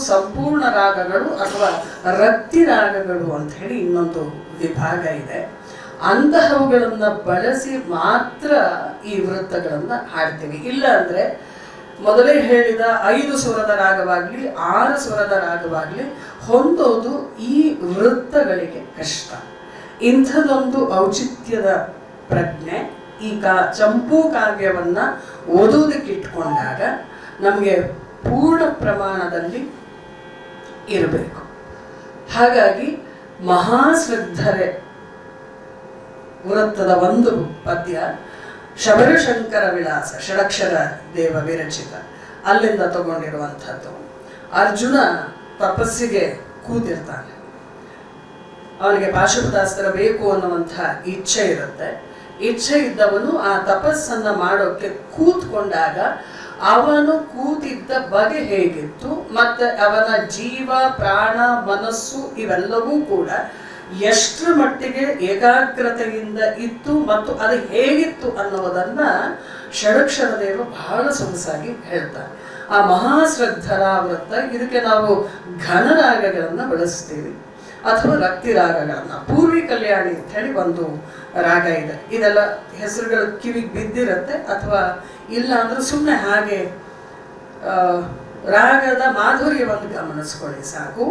ಸಂಪೂರ್ಣ ರಾಗಗಳು ಅಥವಾ ರತ್ತಿ ರಾಗಗಳು ಅಂತ ಹೇಳಿ ಇನ್ನೊಂದು ವಿಭಾಗ ಇದೆ. ಅಂತಹವುಗಳನ್ನ ಬಳಸಿ ಮಾತ್ರ ಈ ವೃತ್ತಗಳನ್ನ ಹಾಡ್ತೀವಿ. ಇಲ್ಲ ಅಂದ್ರೆ ಮೊದಲೇ ಹೇಳಿದ ಐದು ಸ್ವರದ ರಾಗವಾಗಲಿ, ಆರು ಸ್ವರದ ರಾಗವಾಗ್ಲಿ ಹೊಂದೋದು ಈ ವೃತ್ತಗಳಿಗೆ ಕಷ್ಟ. ಇಂಥದೊಂದು ಔಚಿತ್ಯದ ಪ್ರಜ್ಞೆ. ಈ ಕಾ ಚಂಪು ಕಾವ್ಯವನ್ನ ಓದೋದಕ್ಕೆ ಇಟ್ಕೊಂಡಾಗ ನಮಗೆ ಪೂರ್ಣ ಪ್ರಮಾಣದಲ್ಲಿ ಇರಬೇಕು. ಹಾಗಾಗಿ ಮಹಾಶ್ರದ್ಧರೆ, ವೃತ್ತದ ಒಂದು ಪದ್ಯ, ಶಬರಿಶಂಕರ ವಿಳಾಸ, ಷಡಕ್ಷರ ದೇವ ವಿರಚಿತ, ಅಲ್ಲಿಂದ ತಗೊಂಡಿರುವಂಥದ್ದು. ಅರ್ಜುನ ತಪಸ್ಸಿಗೆ ಕೂತಿರ್ತಾನೆ. ಅವನಿಗೆ ಪಾಶುಪದಾಸ್ತ್ರ ಬೇಕು ಅನ್ನುವಂತಹ ಇಚ್ಛೆ ಇರುತ್ತೆ. ಇಚ್ಛೆ ಇದ್ದವನು ಆ ತಪಸ್ಸನ್ನ ಮಾಡೋಕೆ ಕೂತ್ಕೊಂಡಾಗ ಅವನು ಕೂತಿದ್ದ ಬಗೆ ಹೇಗಿತ್ತು, ಮತ್ತು ಅವನ ಜೀವ, ಪ್ರಾಣ, ಮನಸ್ಸು ಇವೆಲ್ಲವೂ ಕೂಡ ಎಷ್ಟರ ಮಟ್ಟಿಗೆ ಏಕಾಗ್ರತೆಯಿಂದ ಇತ್ತು ಮತ್ತು ಅದು ಹೇಗಿತ್ತು ಅನ್ನುವುದನ್ನ ಷಡಕ್ಷರದೇವರು ಬಹಳ ಸೊಗಸಾಗಿ ಹೇಳ್ತಾರೆ. ಆ ಮಹಾಶ್ರದ್ಧರ ವೃತ್ತ ಇದಕ್ಕೆ ನಾವು ಘನರಾಗಗಳನ್ನು ಬಳಸ್ತೀವಿ. ಅಥವಾ ರಕ್ತಿ ರಾಗಗಳನ್ನ ಪೂರ್ವಿ ಕಲ್ಯಾಣಿ ಅಂತ ಹೇಳಿ ಒಂದು ರಾಗ ಇದೆ ಇದೆಲ್ಲ ಹೆಸರುಗಳು ಕಿವಿಗೆ ಬಿದ್ದಿರತ್ತೆ ಅಥವಾ ಇಲ್ಲ ಅಂದ್ರೆ ಸುಮ್ಮನೆ ಹಾಗೆ ರಾಗದ ಮಾಧುರ್ಯವನ್ನು ಗಮನಿಸ್ಕೊಳ್ಳಿ ಸಾಕು.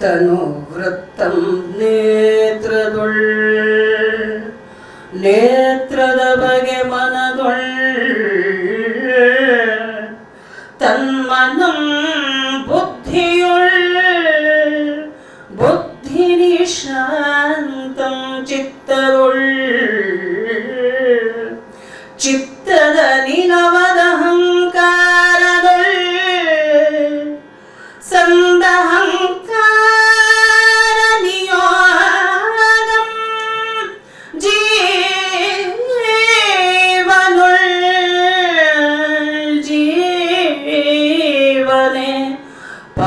ತನು ವೃತ್ತಂ ನೇತ್ರದೊಳ್, ನೇತ್ರದ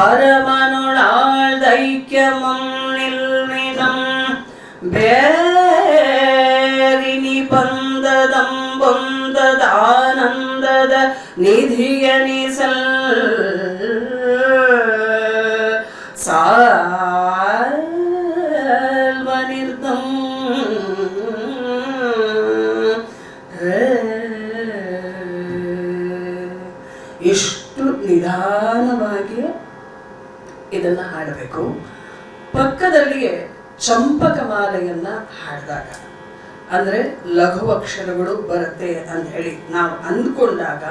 அரமனுள் தைக்கியமும் நில்மினம் பேரினி பந்ததம் பொந்ததானந்தத நிதியனி செல் ಹಾಡಬೇಕು ಪಕ್ಕದಲ್ಲಿಯೇ ಚಂಪಕ ಮಾಲೆಯನ್ನ ಹಾಡಿದಾಗ. ಅಂದ್ರೆ ಲಘು ಅಕ್ಷರಗಳು ಬರುತ್ತೆ ಅಂತ ಹೇಳಿ ನಾವು ಅಂದ್ಕೊಂಡಾಗ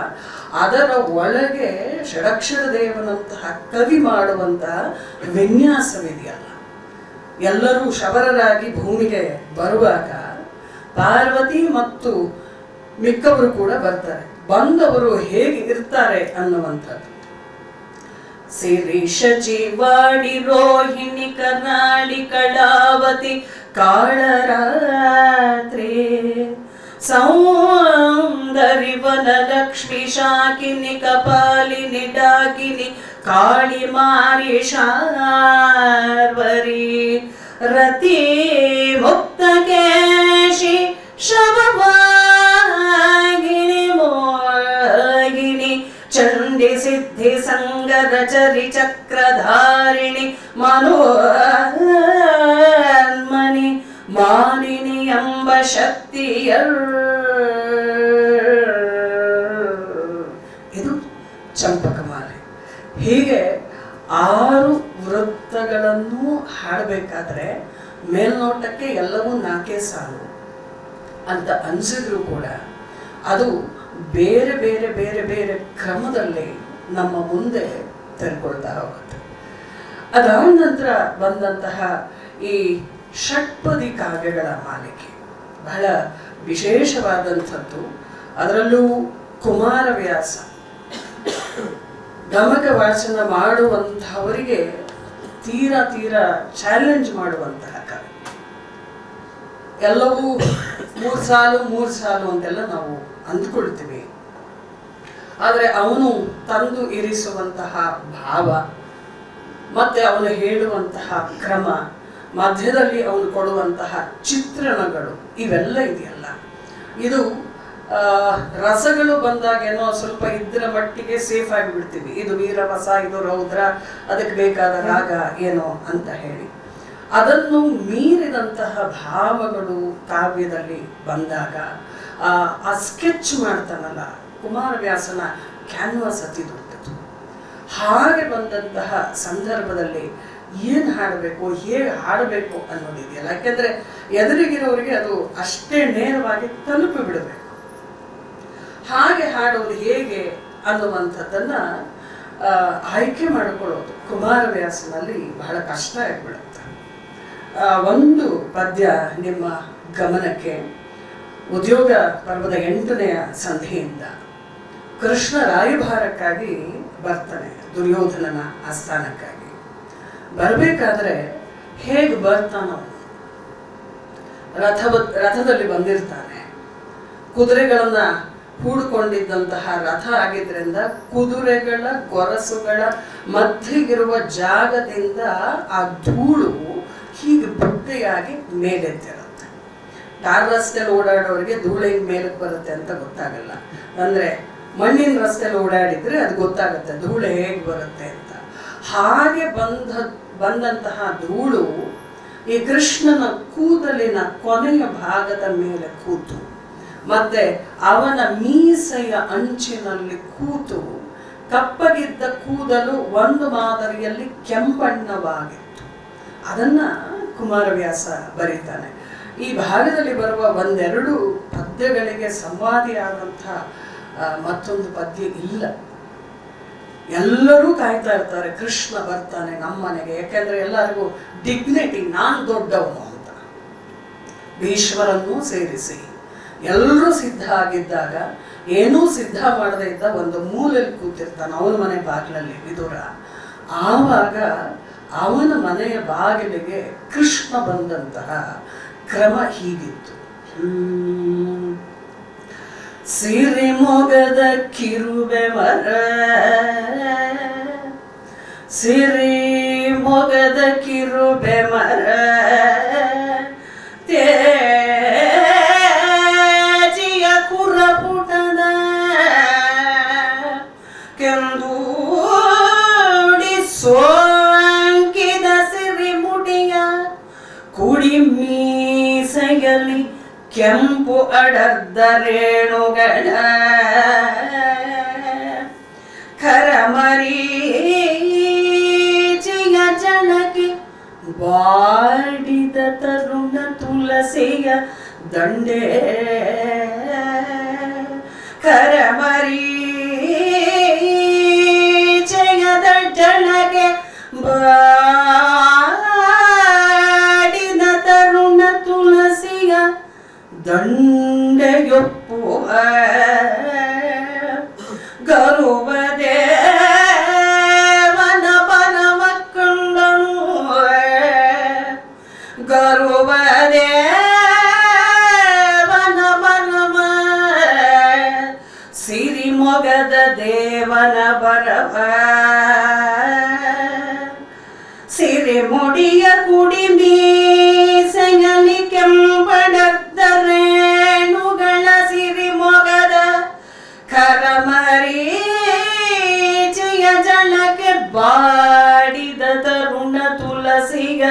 ಅದರ ಒಳಗೆ ಷಡಕ್ಷರ ದೇವನಂತಹ ಕವಿ ಮಾಡುವಂತಹ ವಿನ್ಯಾಸವಿದೆಯಲ್ಲ. ಎಲ್ಲರೂ ಶಬರರಾಗಿ ಭೂಮಿಗೆ ಬರುವಾಗ ಪಾರ್ವತಿ ಮತ್ತು ಮಿಕ್ಕವರು ಕೂಡ ಬರ್ತಾರೆ. ಬಂದವರು ಹೇಗೆ ಇರ್ತಾರೆ ಅನ್ನುವಂಥದ್ದು. ಶಿರೀಷ ಜೀವಾಡಿ, ರೋಹಿಣಿ ಕರ್ನಾಳಿ ಕಡಾವತಿ ಕಾಳರಾತ್ರಿ. ಸೌಂದರಿವನ ಲಕ್ಷ್ಮಿ ಶಾಕಿನಿ, ಕಪಾಲಿನಿ, ಡಾಕಿನಿ ಕಾಳಿ ಮಾರಿ ಶಾರ್ವರಿ. ರತಿ ಮುಕ್ತ ಕೇಶಿ ಶವವಾಗಿನಿ ಮೋಗಿನಿ ಚಂಡಿ ಸಿದ್ಧಿ ಸಂಗದ ಚರಿ ಚಕ್ರಧಾರಿಣಿ ಮನೋನ್ಮನಿ ಮಾಲಿನಿ ಎಂಬ ಶಕ್ತಿಯ ಇದು ಚಂಪಕಮಾಲೆ ಹೀಗೆ ಆರು ವೃತ್ತಗಳನ್ನು ಹಾಡಬೇಕಾದ್ರೆ ಮೇಲ್ನೋಟಕ್ಕೆ ಎಲ್ಲವೂ ನಾಲ್ಕೇ ಸಾಲು ಅಂತ ಅನ್ಸಿದ್ರು ಕೂಡ ಅದು ಬೇರೆ ಬೇರೆ ಬೇರೆ ಬೇರೆ ಕ್ರಮದಲ್ಲಿ ನಮ್ಮ ಮುಂದೆ ತೆರ್ಕೊಳ್ತಾ ಹೋಗುತ್ತೆ. ಅದಾದ ನಂತರ ಬಂದಂತಹ ಈ ಷಟ್ಪದಿ ಕಾವ್ಯಗಳ ಮಾಲಿಕೆ. ಬಹಳ ವಿಶೇಷವಾದಂಥದ್ದು. ಅದರಲ್ಲೂ ಕುಮಾರವ್ಯಾಸ. ಗಮಕ ವಾಚನ ಮಾಡುವಂತಹವರಿಗೆ ತೀರಾ ತೀರಾ ಚಾಲೆಂಜ್ ಮಾಡುವಂತಹ ಕಾವ್ಯ ಎಲ್ಲವೂ ಮೂರು ಸಾಲು ಮೂರು ಸಾಲು ಅಂತೆಲ್ಲ ನಾವು ಅಂದ್ಕೊಳ್ತೀವಿ. ಆದರೆ ಅವನು ತಂದು ಇರಿಸುವಂತಹ ಭಾವ, ಮತ್ತೆ ಅವನು ಹೇಳುವಂತಹ ಕ್ರಮ, ಮಧ್ಯದಲ್ಲಿ ಅವನು ಕೊಡುವಂತಹ ಚಿತ್ರಣಗಳು, ಇವೆಲ್ಲ ಇದೆಯಲ್ಲ. ಇದು ರಸಗಳು ಬಂದಾಗ ಏನೋ ಸ್ವಲ್ಪ ಇದ್ರ ಮಟ್ಟಿಗೆ ಸೇಫ್ ಆಗಿ ಬಿಡ್ತೀವಿ ಇದು ವೀರರಸ ಇದು ರೌದ್ರ, ಅದಕ್ಕೆ ಬೇಕಾದ ರಾಗ ಏನೋ ಅಂತ ಹೇಳಿ. ಅದನ್ನು ಮೀರಿದಂತಹ ಭಾವಗಳು ಕಾವ್ಯದಲ್ಲಿ ಬಂದಾಗ, ಆ ಸ್ಕೆಚ್ ಮಾಡ್ತಾನಲ್ಲ ಕುಮಾರವ್ಯಾಸನ ಕ್ಯಾನ್ವಾಸ್ ಅತಿ ದೊಡ್ಡದು. ಹಾಗೆ ಬಂದಂತಹ ಸಂದರ್ಭದಲ್ಲಿ ಏನು ಹಾಡಬೇಕು, ಹೇಗೆ ಹಾಡಬೇಕು ಅನ್ನೋದಿದೆಯಲ್ಲ. ಯಾಕೆಂದರೆ ಎದುರಿಗಿರೋರಿಗೆ ಅದು ಅಷ್ಟೇ ನೇರವಾಗಿ ತಲುಪಿ ಬಿಡಬೇಕು. ಹಾಗೆ ಹಾಡೋದು ಹೇಗೆ ಅನ್ನುವಂಥದ್ದನ್ನು ಆಯ್ಕೆ ಮಾಡಿಕೊಳ್ಳೋದು ಕುಮಾರವ್ಯಾಸನಲ್ಲಿ ಬಹಳ ಕಷ್ಟ ಆಗಿಬಿಡುತ್ತೆ. ಒಂದು ಪದ್ಯ ನಿಮ್ಮ ಗಮನಕ್ಕೆ ಉದ್ಯೋಗ ಪರ್ವದ ಎಂಟನೆಯ ಸಂಧಿಯಿಂದ. ಕೃಷ್ಣ ರಾಯಭಾರಕ್ಕಾಗಿ ಬರ್ತಾನೆ, ದುರ್ಯೋಧನನ ಆಸ್ಥಾನಕ್ಕಾಗಿ. ಬರಬೇಕಾದ್ರೆ ಹೇಗೆ ಬರ್ತಾನ? ರಥ ರಥದಲ್ಲಿ ಬಂದಿರ್ತಾನೆ. ಕುದುರೆಗಳನ್ನ ಹೂಡ್ಕೊಂಡಿದ್ದಂತಹ ರಥ ಆಗಿದ್ರಿಂದ ಕುದುರೆಗಳ ಗೊರಸುಗಳ ಮಧ್ಯಗಿರುವ ಜಾಗದಿಂದ ಆ ಧೂಳು ಹೀಗೆ ಬುಡ್ಡೆಯಾಗಿ ಮೇಲೆತ್ತಿರುತ್ತೆ. ಟಾರ್ ರಸ್ತೆಯಲ್ಲಿ ಓಡಾಡೋರಿಗೆ ಧೂಳು ಹೆಂಗ್ ಮೇಲಕ್ಕೆ ಬರುತ್ತೆ ಅಂತ ಗೊತ್ತಾಗಲ್ಲ. ಅಂದ್ರೆ ಮಣ್ಣಿನ ರಸ್ತೆಯಲ್ಲಿ ಓಡಾಡಿದ್ರೆ ಅದು ಗೊತ್ತಾಗುತ್ತೆ, ಧೂಳು ಹೇಗೆ ಬರುತ್ತೆ ಅಂತ. ಹಾಗೆ ಬಂದ, ಬಂದಂತಹ ಧೂಳು ಈ ಕೃಷ್ಣನ ಕೂದಲಿನ ಕೊನೆಯ ಭಾಗದ ಮೇಲೆ ಕೂತು, ಮತ್ತೆ ಅವನ ಮೀಸೆಯ ಅಂಚಿನಲ್ಲಿ ಕೂತು, ಕಪ್ಪಗಿದ್ದ ಕೂದಲು ಒಂದು ಮಾದರಿಯಲ್ಲಿ ಕೆಂಪಣ್ಣವಾಗಿತ್ತು. ಅದನ್ನ ಕುಮಾರವ್ಯಾಸ ಬರೀತಾನೆ. ಈ ಭಾಗದಲ್ಲಿ ಬರುವ ಒಂದೆರಡು ಪದ್ಯಗಳಿಗೆ ಸಂವಾದಿಯಾದಂತಹ ಮತ್ತೊಂದು ಪದ್ಯ ಇಲ್ಲ. ಎಲ್ಲರೂ ಕಾಯ್ತಾ ಇರ್ತಾರೆ, ಕೃಷ್ಣ ಬರ್ತಾನೆ ನಮ್ಮನೆಗೆ ಯಾಕೆಂದ್ರೆ ಎಲ್ಲರಿಗೂ ಡಿಗ್ನಿಟಿ ನಾನು ದೊಡ್ಡವನು ಅಂತ. ಭೀಶ್ವರನ್ನು ಸೇರಿಸಿ. ಎಲ್ಲರೂ ಸಿದ್ಧ ಆಗಿದ್ದಾಗ, ಏನೂ ಸಿದ್ಧ ಮಾಡದೇ ಇದ್ದ ಒಂದು ಮೂಲೆಯಲ್ಲಿ ಕೂತಿರ್ತಾನೆ ಅವನ ಮನೆ ಬಾಗಿಲಲ್ಲಿ, ವಿದುರ. ಆವಾಗ ಅವನ ಮನೆಯ ಬಾಗಿಲಿಗೆ ಕೃಷ್ಣ ಬಂದಂತಹ ಕ್ರಮ ಹೀಗಿತ್ತು. ಹ್ಮ್. ಸಿರಿ ಮೊಗದ ಕಿರುಬೆ ಮರ ಸಿರಿ ಮೊಗದ ಕಿರುಬೆ ಕೆಂಪು ಅಡರ್ದ ರೇಣುಗಳ ಕರಮರೀಚಿಯ ಜನಕ್ಕೆ ಬಾಡಿದ ತರುಣ ತುಳಸಿಯ ದಂಡೆ ಕರಮರೀಚಯದ ಜನಗೆ ಬಾಡಿದ ತರುಣ ತುಳಸಿಯ ದಂಡೆಯೊಪ್ಪುವ ದೇವನ ಬರವ ಸಿರೆ ಮುಡಿಯ ಕುಡಿ ಮೀಸೆಯಲ್ಲಿ ಕೆಂಪಡರ್ದ ರೇಣುಗಳ ಸಿರಿ ಮೊಗದ ಕರಮರೀಚೆಯ ಜಲಕ್ಕೆ ಬಾಡಿದ ತರುಣ ತುಳಸಿಯ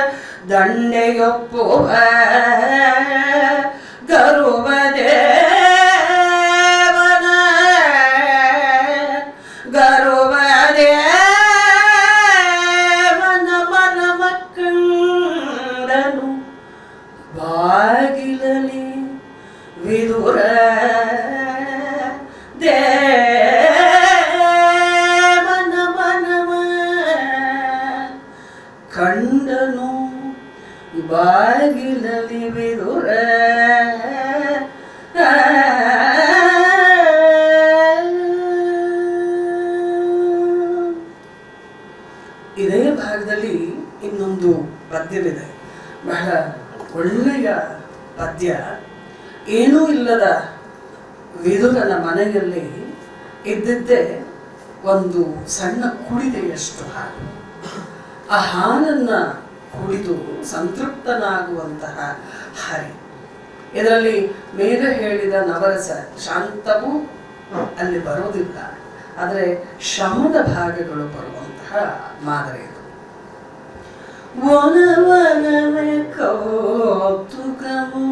ದಂಡೆಯೊಪ್ಪುವ ಗರುವ ಒಳ್ಳೆಯ ಪದ್ಯ ಏನೂ ಇಲ್ಲದ ವಿದುರನ ಮನೆಯಲ್ಲಿ ಇದ್ದಿದ್ದೇ ಒಂದು ಸಣ್ಣ ಕುಡಿದೆಯಷ್ಟು ಹಾಲು ಆ ಹಾಲನ್ನ ಕುಡಿದು ಸಂತೃಪ್ತನಾಗುವಂತಹ ಹರಿ. ಇದರಲ್ಲಿ ಮೇಲೆ ಹೇಳಿದ ನವರಸ ಶಾಂತವೂ ಅಲ್ಲಿ ಬರೋದಿಲ್ಲ ಆದರೆ ಶಮದ ಭಾಗಗಳು ಬರುವಂತಹ ಮಾದರಿ ಇದು ಒಲವರವೆ ಕೌತುಕಮು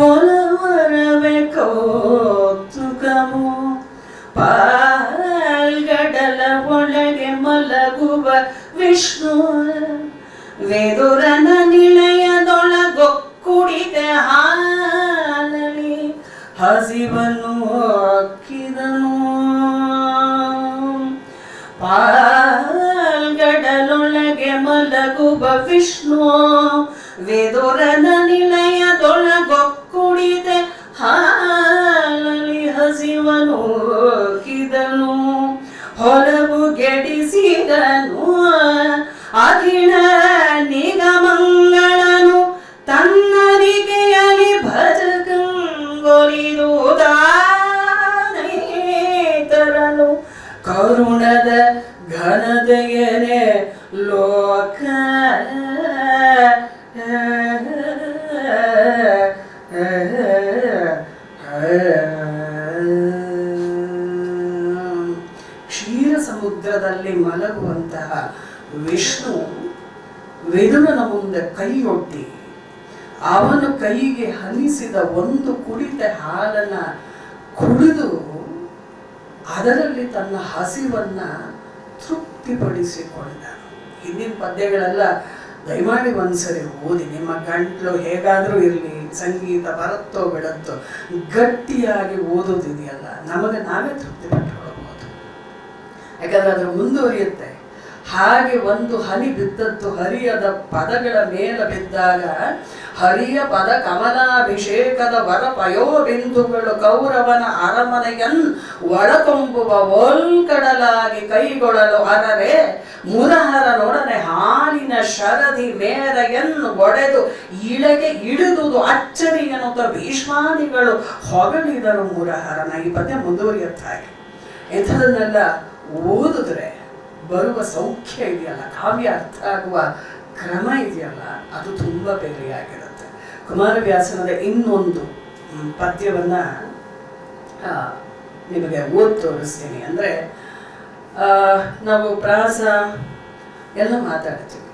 ಒಲವರವೆ ಕೌತುಕಮು ಪಾಲ್ಗಡಲ ಒಳಗೆ ಮಲಗುವ ವಿಷ್ಣು dating season. ವಿದುರನ ಮುಂದೆ ಕೈಯೊಡ್ಡಿ. ಅವನು ಕೈಗೆ ಹನಿಸಿದ ಒಂದು ಕುಡಿತ ಹಾಲನ್ನ ಕುಡಿದು ಅದರಲ್ಲಿ ತನ್ನ ಹಸಿವನ್ನ ತೃಪ್ತಿಪಡಿಸಿಕೊಂಡ ಹಿಂದಿನ ಪದ್ಯಗಳೆಲ್ಲ ದಯಮಾಡಿ ಒಂದ್ಸರಿ ಓದಿ, ನಿಮ್ಮ ಗಂಟ್ಲು ಹೇಗಾದರೂ ಇರಲಿ, ಸಂಗೀತ ಬರುತ್ತೋ ಬಿಡತ್ತೋ, ಗಟ್ಟಿಯಾಗಿ ಓದೋದಿದೆಯಲ್ಲ, ನಮಗೆ ನಾವೇ ತೃಪ್ತಿ ಪಟ್ಟುಕೊಳ್ಬಹುದು ಯಾಕಂದ್ರೆ ಅದು ಮುಂದುವರಿಯುತ್ತೆ. ಹಾಗೆ ಒಂದು ಹನಿ ಬಿದ್ದದ್ದು ಹರಿಯದ ಪದಗಳ ಮೇಲೆ ಬಿದ್ದಾಗ ಹರಿಯ ಪದ ಕಮಲಾಭಿಷೇಕದ ವರ ಪಯೋಬಿಂದುಗಳು ಕೌರವನ ಅರಮನೆಯನ್ ಒಳಕೊಂಬುವ ಒಲ್ಕಡಲಾಗಿ ಕೈಗೊಳ್ಳಲು ಅರರೆ ಮುರಹರನೊಡನೆ ಹಾಲಿನ ಶರದಿ ಮೇರೆಯನ್ನು ಒಡೆದು ಇಳೆಗೆ ಇಳಿದುದು ಅಚ್ಚರಿ ಎನ್ನುತ್ತ ಭೀಷ್ಮಾದಿಗಳು ಹೊಗಳಿದರು ಮುರಹರನ ಈ ಪದ್ಯ ಮುಂದುವರಿಯುತ್ತಾರೆ ಇಂಥದನ್ನೆಲ್ಲ ಓದಿದ್ರೆ ಬರುವ ಸೌಖ್ಯ ಇದೆಯಲ್ಲ, ಕಾವ್ಯ ಅರ್ಥ ಆಗುವ ಕ್ರಮ ಇದೆಯಲ್ಲ, ಅದು ತುಂಬ ಬೇರೆಯಾಗಿರುತ್ತೆ. ಕುಮಾರವ್ಯಾಸನದ ಇನ್ನೊಂದು ಪದ್ಯವನ್ನು ನಿಮಗೆ ಓದಿ ತೋರಿಸ್ತೀನಿ. ಅಂದರೆ ನಾವು ಪ್ರಾಸ ಎಲ್ಲ ಮಾತಾಡ್ತೀವಿ.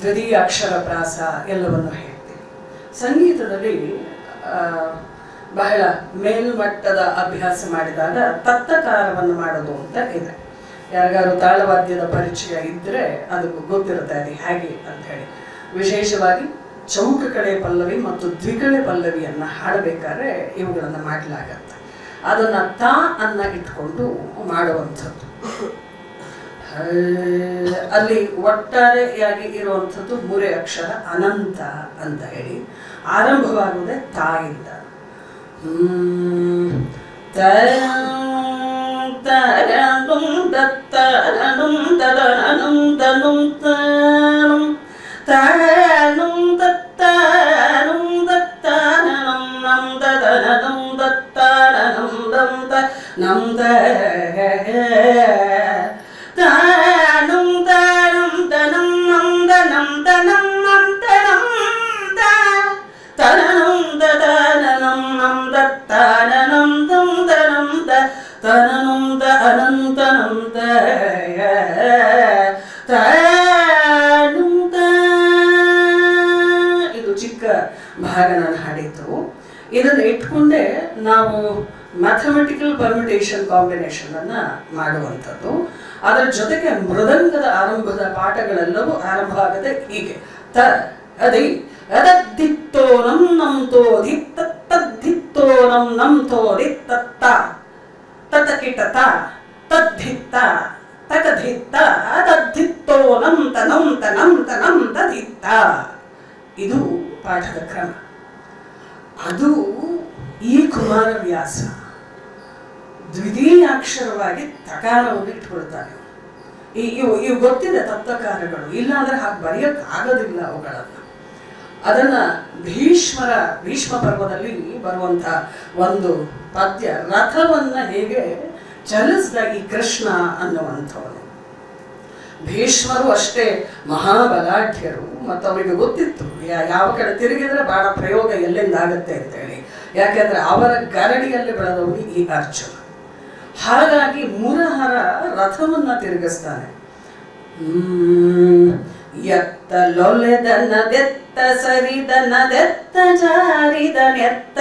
ದ್ವಿತೀಯ ಅಕ್ಷರ ಪ್ರಾಸ ಎಲ್ಲವನ್ನು ಹೇಳ್ತೀವಿ. ಸಂಗೀತದಲ್ಲಿ ಬಹಳ ಮೇಲ್ಮಟ್ಟದ ಅಭ್ಯಾಸ ಮಾಡಿದಾಗ ತತ್ತಕಾರವನ್ನು ಮಾಡೋದು ಅಂತ ಇದೆ. ಯಾರಿಗಾರು ತಾಳವಾದ್ಯದ ಪರಿಚಯ ಇದ್ದರೆ ಅದಕ್ಕೂ ಗೊತ್ತಿರುತ್ತೆ ಅದು ಹೇಗೆ ಅಂತ ಹೇಳಿ. ವಿಶೇಷವಾಗಿ ಚೌಕ ಕಡೆ ಪಲ್ಲವಿ ಮತ್ತು ದ್ವಿಕಳೆ ಪಲ್ಲವಿಯನ್ನು ಹಾಡಬೇಕಾದ್ರೆ ಇವುಗಳನ್ನು ಮಾಡಲಾಗತ್ತೆ. ಅದನ್ನ ತಾ ಅನ್ನ ಇಟ್ಕೊಂಡು ಮಾಡುವಂಥದ್ದು. ಅಲ್ಲಿ ಒಟ್ಟಾರೆಯಾಗಿ ಇರುವಂಥದ್ದು ಮೂರೆ ಅಕ್ಷರ ಅನಂತ ಅಂತ ಹೇಳಿ. ಆರಂಭವಾಗುವುದೇ ತಾಯಿಂದ ಹ್ಮ್. ತರಂ ತರಂ ತತ್ತರಂ ತರಂ ತನುಂ ತರಂ ತರಂ ತತ್ತರಂ ತತ್ತರಂ ನಂ ತದರಂ ತತ್ತರಂ ದಂ ತ ನಂ ಪರ್ಮಿಟೇಷನ್ ಕಾಂಬಿನೇಷನ್ ಅನ್ನ ಮಾಡುವಂಥದ್ದು. ಅದರ ಜೊತೆಗೆ ಮೃದಂಗದ ಆರಂಭದ ಪಾಠಗಳೆಲ್ಲವೂ ಆರಂಭ ಆಗದೆ ಹೀಗೆ. ತ ಅದಿ ಅದದ್ದಿತ್ತೋ ನಂ ನಮ್ ಧಿತ್ತದ್ದಿತ್ತೋ ನಂ ನಂತೋ ದಿತ್ತತ್ತ ತತಕಿಟತ ತದ್ಧಿತ್ತ ತಕಧಿತ್ತ ಅದದ್ದಿತ್ತೋ ನಂ ತನಂ ನಂತ ತನಂ ತದಿತ್ತ ಇದು ಪಾಠದ ಕ್ರಮ. ಅದು ಈ ಕುಮಾರವ್ಯಾಸ ದ್ವಿತೀಯಾಕ್ಷರವಾಗಿ ತಕಾರವನ್ನು ಇಟ್ಕೊಳ್ತಾರೆ ಇವು ಇವು ಗೊತ್ತಿದೆ ತತ್ವಕಾರಗಳು. ಇಲ್ಲಾಂದ್ರೆ ಹಾಗೆ ಬರೆಯಕ್ಕೆ ಆಗೋದಿಲ್ಲ ಅವುಗಳನ್ನು. ಅದನ್ನ ಭೀಷ್ಮರ ಭೀಷ್ಮ ಪರ್ವದಲ್ಲಿ ಬರುವಂತ ಒಂದು ಪದ್ಯ, ರಥವನ್ನ ಹೇಗೆ ಚಲಿಸಿದ ಈ ಕೃಷ್ಣ ಅನ್ನುವಂಥವನು. ಭೀಷ್ಮರು ಅಷ್ಟೇ ಮಹಾಬಲಾಢ್ಯರು ಮತ್ತು ಅವರಿಗೆ ಗೊತ್ತಿತ್ತು ಯಾವ ಕಡೆ ತಿರುಗಿದ್ರೆ ಬಹಳ ಪ್ರಯೋಗ ಎಲ್ಲಿಂದ ಆಗುತ್ತೆ ಅಂತೇಳಿ. ಯಾಕೆಂದ್ರೆ ಅವರ ಗರಡಿಯಲ್ಲಿ ಬೆಳೆದವನು ಈ ಅರ್ಜುನ. ಹಾಗಾಗಿ ಮುರಹರ ರಥವನ್ನು ತಿರುಗಿಸ್ತಾನೆ. ಎತ್ತ ಲೊಲೆದನದೆತ್ತ ಸರಿದನದೆತ್ತ ಜಾರಿದನೆತ್ತ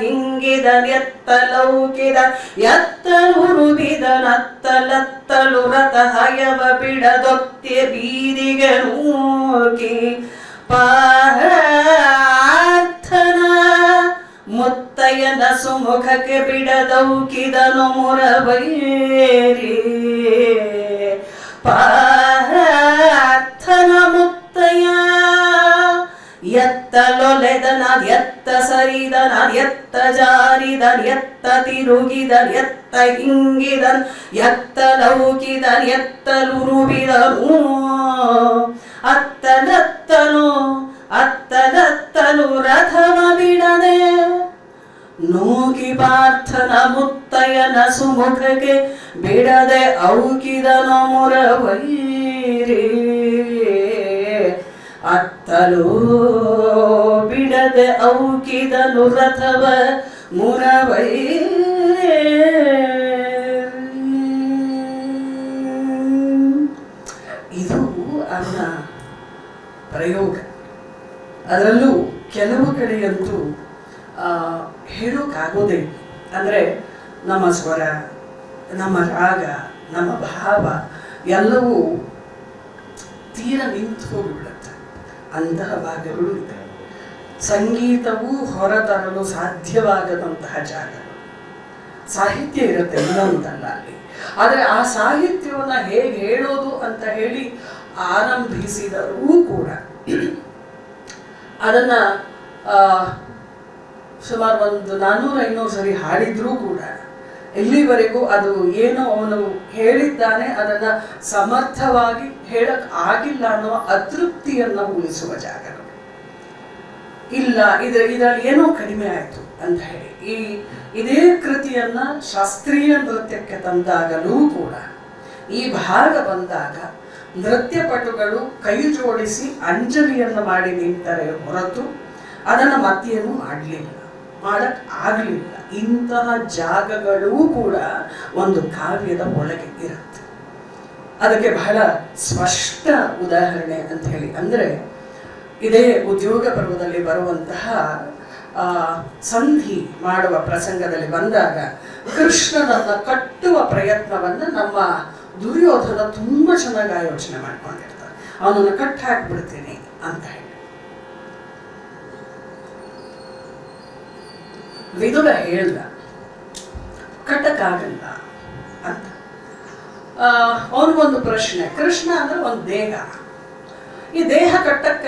ಹಿಂಗಿದ ನೆತ್ತ ಲೌಕಿದ ಎತ್ತಲುರುಬಿದನತ್ತಲತ್ತಲು ರಥ ಹಯವ ಬಿಡದೊತ್ತೆ ಬೀದಿಗೆ ನೂಕಿ ಪಾರ್ಥನ ಮುತ್ತಯ್ಯನ ಸುಮುಖಕ್ಕೆ ಬಿಡದೌಕಿದನು ಮುರಬೈರಿ ಪಾರ್ಥನ ಮುತ್ತಯ್ಯ ಎತ್ತಲೊಲೆದನ ಎತ್ತ ಸರಿದನ ಎತ್ತ ಜಾರಿದನ್ ಎತ್ತ ತಿರುಗಿದನ್ ಎತ್ತ ಹಿಂಗಿದನ್ ಎತ್ತ ಲೌಕಿದನ್ ಎತ್ತಲುರುಬಿದನು ಸುಮುಖಕ್ಕೆ ಬಿಡದೆ ಔಕಿದನು ವೈರಿ ಅತ್ತಲು ಬಿಡದೆ ಔಕಿದನು ರಥವ ಮುರವೈ ಇದು ಅವನ ಪ್ರಯೋಗ. ಅದರಲ್ಲೂ ಕೆಲವು ಕಡೆಯಂತೂ ಹೇಳೋಕ್ಕಾಗೋದೇ. ಅಂದರೆ ನಮ್ಮ ಸ್ವರ, ನಮ್ಮ ರಾಗ, ನಮ್ಮ ಭಾವ ಎಲ್ಲವೂ ತೀರ ನಿಂತು ಹೋಗಿಬಿಡುತ್ತೆ. ಅಂತಹ ಭಾಗಗಳು ಇದೆ. ಸಂಗೀತವೂ ಹೊರತರಲು ಸಾಧ್ಯವಾಗದಂತಹ ಜಾಗ. ಸಾಹಿತ್ಯ ಇರುತ್ತೆ, ಇನ್ನೊಂದಲ್ಲ ಅಲ್ಲಿ. ಆದರೆ ಆ ಸಾಹಿತ್ಯವನ್ನು ಹೇಗೆ ಹೇಳೋದು ಅಂತ ಹೇಳಿ ಆರಂಭಿಸಿದರೂ ಕೂಡ ಅದನ್ನು ಸುಮಾರು ಒಂದು ನಾನ್ನೂರು ಐನೂರು ಸರಿ ಹಾಡಿದ್ರೂ ಕೂಡ ಇಲ್ಲಿವರೆಗೂ ಅದು ಏನು ಅವನು ಹೇಳಿದ್ದಾನೆ, ಅದನ್ನು ಸಮರ್ಥವಾಗಿ ಹೇಳಕ್ ಆಗಿಲ್ಲ ಅನ್ನೋ ಅತೃಪ್ತಿಯನ್ನು ಉಳಿಸುವ ಜಾಗ ಇಲ್ಲ ಇದ ಇದರಲ್ಲಿ ಏನೋ ಕಡಿಮೆ ಆಯಿತು ಅಂತ ಹೇಳಿ. ಈ, ಇದೇ ಕೃತಿಯನ್ನ ಶಾಸ್ತ್ರೀಯ ನೃತ್ಯಕ್ಕೆ ತಂದಾಗಲೂ ಕೂಡ, ಈ ಭಾಗ ಬಂದಾಗ ನೃತ್ಯಪಟುಗಳು ಕೈ ಜೋಡಿಸಿ ಅಂಜಲಿಯನ್ನು ಮಾಡಿ ನಿಂತರೆ ಹೊರತು ಅದನ್ನು ಮತ್ತೇನು ಮಾಡಲಿಲ್ಲ. ಮಾಡಕ್ ಆಗಲಿಲ್ಲ. ಇಂತಹ ಜಾಗಗಳೂ ಕೂಡ ಒಂದು ಕಾವ್ಯದ ಒಳಗೆ ಇರುತ್ತೆ. ಅದಕ್ಕೆ ಬಹಳ ಸ್ಪಷ್ಟ ಉದಾಹರಣೆ ಅಂತ ಹೇಳಿ ಅಂದರೆ, ಇದೇ ಉದ್ಯೋಗ ಪರ್ವದಲ್ಲಿ ಬರುವಂತಹ ಸಂಧಿ ಮಾಡುವ ಪ್ರಸಂಗದಲ್ಲಿ ಬಂದಾಗ ಕೃಷ್ಣನನ್ನ ಕಟ್ಟುವ ಪ್ರಯತ್ನವನ್ನ ನಮ್ಮ ದುರ್ಯೋಧನ ತುಂಬಾ ಚೆನ್ನಾಗಿ ಆಯೋಚನೆ ಮಾಡ್ಕೊಂಡಿರ್ತಾನೆ. ಅವನನ್ನು ಕಟ್ ಹಾಕ್ಬಿಡ್ತೀನಿ ಅಂತ ಹೇಳಿ. ವಿದುರ ಹೇಳ್ದ ಕಟ್ಟಕ್ಕಾಗಲ್ಲ ಅಂತ. ಅವನಿಗೊಂದು ಪ್ರಶ್ನೆ ಕೃಷ್ಣ ಅಂದ್ರೆ ಒಂದು ದೇಹ. ಈ ದೇಹ ಕಟ್ಟಕ್ಕ